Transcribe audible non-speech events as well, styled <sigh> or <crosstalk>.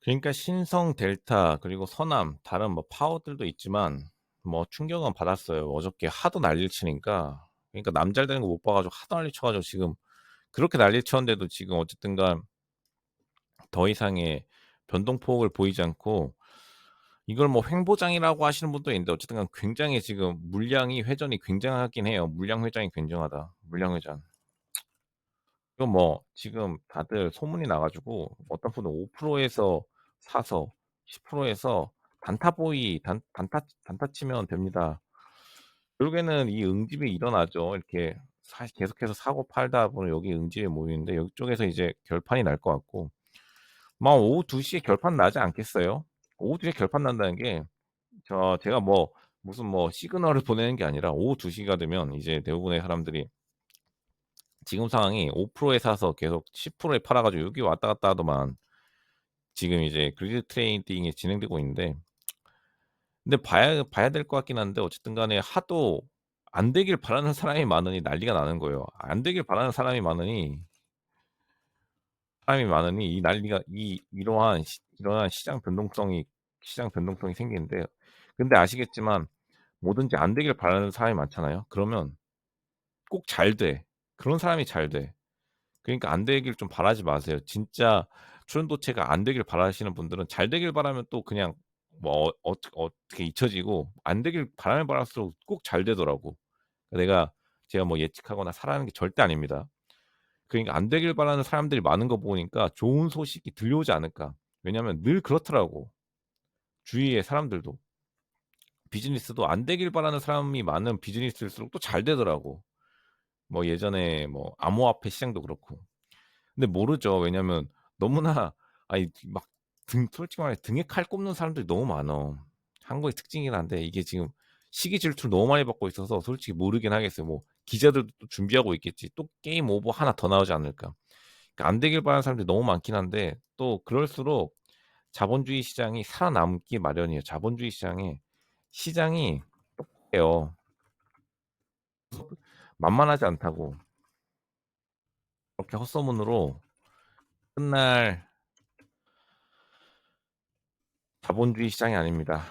그러니까 신성, 델타 그리고 서남 다른 뭐 파워들도 있지만 뭐 충격은 받았어요. 어저께 하도 난리를 치니까. 그러니까 남잘 되는 거 못 봐 가지고 하도 난리 쳐 가지고 지금 그렇게 난리를 쳤는데도 지금 어쨌든간 더 이상의 변동폭을 보이지 않고 이걸 뭐 횡보장이라고 하시는 분도 있는데 어쨌든 굉장히 지금 물량이 회전이 굉장하긴 해요. 물량 회전이 굉장하다. 물량 회전. 이건 뭐 지금 다들 소문이 나 가지고 어떤 분은 5%에서 사서 10%에서 단타 보이 단 단타 단타 치면 됩니다. 결국에는 이 응집이 일어나죠. 이렇게 사 계속해서 사고 팔다 보면 여기 응집이 모이는데 이쪽에서 이제 결판이 날 것 같고 막 오후 2 시에 결판 나지 않겠어요? 오후 2 시에 결판 난다는 게 저 제가 뭐 무슨 뭐 시그널을 보내는 게 아니라 오후 2 시가 되면 이제 대부분의 사람들이 지금 상황이 5%에 사서 계속 10%에 팔아 가지고 여기 왔다 갔다 하더만 지금 이제 그리드 트레이딩이 진행되고 있는데 근데 봐야 봐야 될 것 같긴 한데 어쨌든 간에 하도 안 되길 바라는 <laughs> 사람이 많으니 난리가 나는 거예요. 안 되길 바라는 사람이 많으니 사람이 많으니 이 난리가 이 이러한 시 이러한 시장 변동성이 시장 변동성이 생기는데 근데 아시겠지만 뭐든지 안 되길 바라는 사람이 많잖아요. 그러면 꼭 잘 돼. 그런 사람이 잘 돼. 그러니까 안 되길 좀 바라지 마세요. 진짜 추론도체가 안 되길 바라시는 분들은 잘 되길 바라면 또 그냥 뭐어 어떻 어떻게 잊혀지고 안 되길 바라면 바랄수록 꼭 잘 되더라고. 내가 제가 뭐 예측하거나 사라는 게 절대 아닙니다. 그러니까 안 되길 바라는 사람들이 많은 거 보니까 좋은 소식이 들려오지 않을까. 왜냐하면 늘 그렇더라고. 주위의 사람들도. 비즈니스도 안 되길 바라는 사람이 많은 비즈니스일수록 또 잘 되더라고. 뭐 예전에 뭐 암호화폐 시장도 그렇고. 근데 모르죠. 왜냐면 너무나 <laughs> 아니 막 등 솔직히 말해 등에 칼 꼽는 사람들이 너무 많어. 한국의 특징이긴 한데 이게 지금 시기 질투를 너무 많이 받고 있어서 솔직히 모르긴 하겠어요. 뭐 기자들도 또 준비하고 있겠지. 또 게임 오버 하나 더 나오지 않을까. 그러니까 안 되길 바라는 사람들이 너무 많긴 한데 또 그럴수록 자본주의 시장이 살아남기 마련이에요. 자본주의 시장에 시장이 똑똑해요. 만만하지 않다고. 그렇게 헛소문으로 끝날 자본주의 시장이 아닙니다.